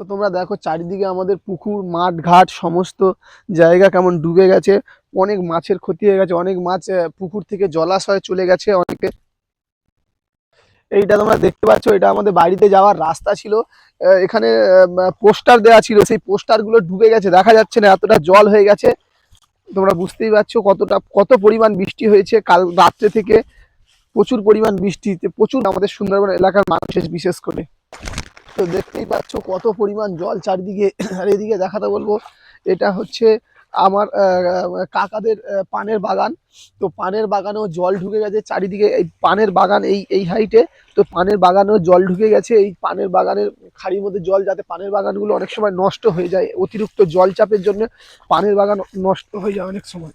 তো তোমরা দেখো চারিদিকে আমাদের পুকুর, মাঠ, ঘাট, সমস্ত জায়গা কেমন ডুবে গেছে। অনেক মাছের ক্ষতি হয়ে গেছে, অনেক মাছ পুকুর থেকে জলাশয়ে চলে গেছে অনেকে। এইটা তোমরা দেখতে পাচ্ছ, এটা আমাদের বাড়িতে যাওয়ার রাস্তা ছিল। এখানে পোস্টার দেওয়া ছিল, সেই পোস্টারগুলো ডুবে গেছে, দেখা যাচ্ছে না, এতটা জল হয়ে গেছে। তোমরা বুঝতেই পারছ কতটা, কত পরিমাণ বৃষ্টি হয়েছে কাল রাত্রে থেকে। প্রচুর পরিমাণ বৃষ্টিতে, প্রচুর আমাদের সুন্দরবন এলাকার মানুষের বিশেষ করে। তো দেখতেই পাচ্ছ কত পরিমাণ জল চারিদিকে, আর এদিকে দেখাতে বলব, এটা হচ্ছে আমার কাকাদের পানের বাগান। তো পানের বাগানেও জল ঢুকে গেছে চারিদিকে, এই পানের বাগান এই এই হাইটে তো পানের বাগানেও জল ঢুকে গেছে, এই পানের বাগানের খাড়ির মধ্যে জল যাতে পানের বাগানগুলো অনেক সময় নষ্ট হয়ে যায়, অতিরিক্ত জল চাপের জন্য পানের বাগান নষ্ট হয়ে যায় অনেক সময়।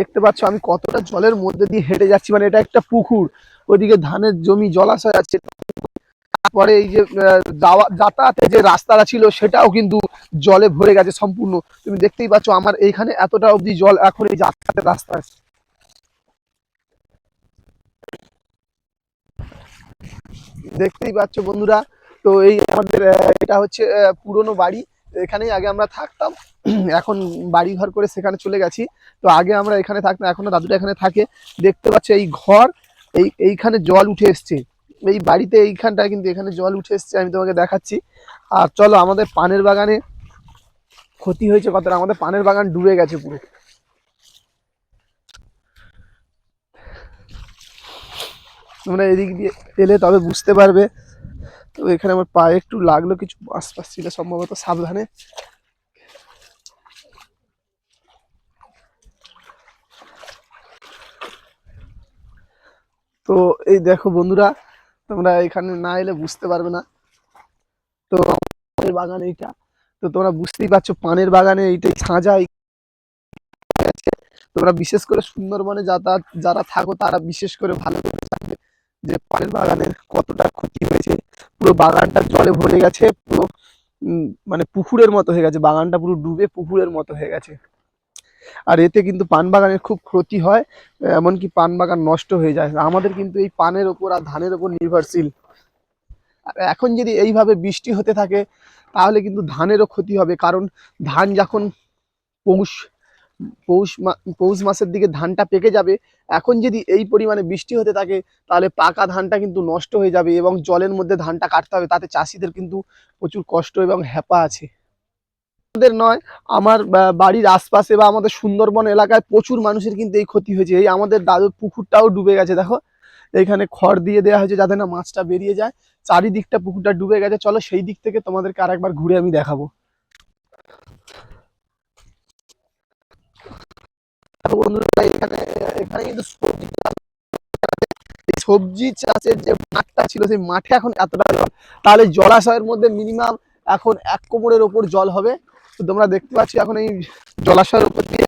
দেখতে পাচ্ছ আমি কতটা জলের মধ্যে দিয়ে হেঁটে যাচ্ছি। মানে এটা একটা পুকুর, ওইদিকে ধানের জমি জলাশয় আছে। তারপরে এই যে যাওয়া- যাতায়াতের যে রাস্তাটা ছিল, সেটাও কিন্তু জলে ভরে গেছে সম্পূর্ণ। তুমি দেখতেই পাচ্ছ আমার এইখানে এতটা অবধি জল এখন এই যাতায়াতের রাস্তা আছে। দেখতেই পাচ্ছ বন্ধুরা, তো এই আমাদের এটা হচ্ছে পুরনো বাড়ি। এখানেই আগে আমরা থাকতাম। এখন বাড়ি ঘর করে সেখানে চলে গেছি। তো আগে আমরা এখানে থাকতাম এখনও দাদুটা এখানে থাকে। দেখতে পাচ্ছি এই ঘর, এই, এইখানে জল উঠে এসছে। এই বাড়িতে এইখানটায় কিন্তু এখানে জল উঠে এসছে, আমি তোমাকে দেখাচ্ছি। আর চলো, আমাদের পানের বাগানে ক্ষতি হয়েছে কতটা? আমাদের পানের বাগান ডুবে গেছে পুরো। তোমরা এদিক দিয়ে এলে তবে বুঝতে পারবে। তো এখানে আমার পায়ে একটু লাগল কিছু, আশপাশ ছিল সম্ভবত সাবধানে। তো এই দেখো বন্ধুরা, তোমরা এখানে না এলে বুঝতে পারবে না। তো পানের বাগান এইটা। তো তোমরা বুঝতেই পারছ, পানের বাগানে এইটাই সাঁজা তোমরা বিশেষ করে সুন্দরবনে যাতায়াত, যারা থাকো তারা বিশেষ করে ভালো করে জানবে যে পানের বাগানের কতটা ক্ষতি হয়েছে। পুরো বাগানটা জলে ভরে গেছে, পুরো মানে পুকুরের মতো হয়ে গেছে, বাগানটা পুরো ডুবে পুকুরের মতো হয়ে গেছে। আর এতে কিন্তু পান বাগানের খুব ক্ষতি হয়, এমনকি পান বাগান নষ্ট হয়ে যায়। আমাদের কিন্তু এই পানের ওপর আর ধানের ওপর নির্ভরশীল। আর এখন যদি এইভাবে বৃষ্টি হতে থাকে, তাহলে কিন্তু ধানেরও ক্ষতি হবে। কারণ ধান যখন পৌষ পৌষ মা- পৌষ মাসের দিকে ধানটা পেকে যাবে। এখন যদি এই পরিমাণে বৃষ্টি হতে থাকে, তাহলে পাকা ধানটা কিন্তু নষ্ট হয়ে যাবে এবং জলের মধ্যে ধানটা কাটতে হবে। তাতে চাষিদের কিন্তু প্রচুর কষ্ট এবং হ্যাপা আছে। আমাদের নয়, আমার বাড়ির আশপাশে বা আমাদের সুন্দরবন এলাকায় প্রচুর মানুষের কিন্তু এই ক্ষতি হয়েছে। এই আমাদের দাদুর পুকুরটাও ডুবে গেছে, দেখো। এইখানে খড় দিয়ে দেওয়া হয়েছে যাতে না মাছটা বেরিয়ে যায়। চারিদিকটা পুকুরটা ডুবে গেছে। চলো সেই দিক থেকে তোমাদেরকে আরেকবার ঘুরে আমি দেখাবো। বন্ধুরা, এখানে এখানে কিন্তু সবজি চাষ সবজি চাষের যে মাঠটা ছিল, সেই মাঠে এখন এতটা জল। তাহলে জলাশয়ের মধ্যে মিনিমাম এখন এক কোমরের ওপর জল হবে। তো তোমরা দেখতে পাচ্ছ, এখন এই জলাশয়ের উপর দিয়ে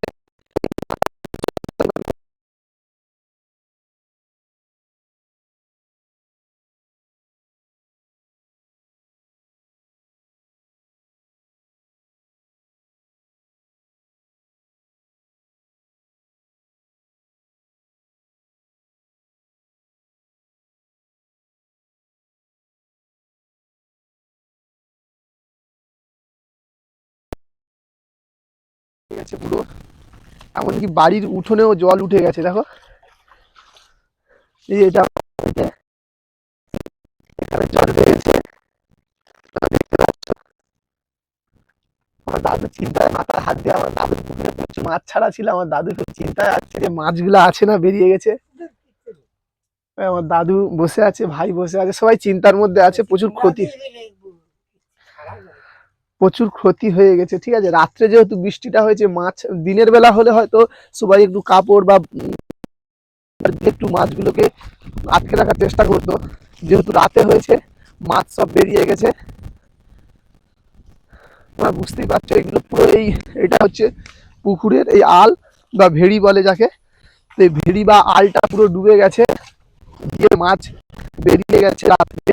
গেছে পুরো। এমনকি বাড়ির উঠোনেও জল উঠে গেছে, দেখো। এই এটা জল উঠে আমার দাদু চিন্তায় মাথায় হাত দিয়ে আমার দাদু পুকুরে প্রচুর মাছ ছাড়া ছিল, আমার দাদু খুব চিন্তায় আছে যে মাছগুলো আছে না বেরিয়ে গেছে। আমার দাদু বসে আছে, ভাই বসে আছে, সবাই চিন্তার মধ্যে আছে, প্রচুর ক্ষতি। প্রচুর ক্ষতি হয়ে গেছে, ঠিক আছে? রাত্রে যেহেতু বৃষ্টিটা হয়েছে, মাছ, দিনের বেলা হলে হয়তো সবাই একটু কাপড় বা একটু মাছগুলোকে আটকে রাখার চেষ্টা করতো। যেহেতু রাতে হয়েছে, মাছ সব বেরিয়ে গেছে। তোমরা বুঝতেই পারছ, এগুলো পুরো এই, এটা হচ্ছে পুকুরের এই আল বা ভেড়ি বলে যাকে। তো এই ভেড়ি বা আলটা পুরো ডুবে গেছে, দিয়ে মাছ বেরিয়ে গেছে রাত্রে।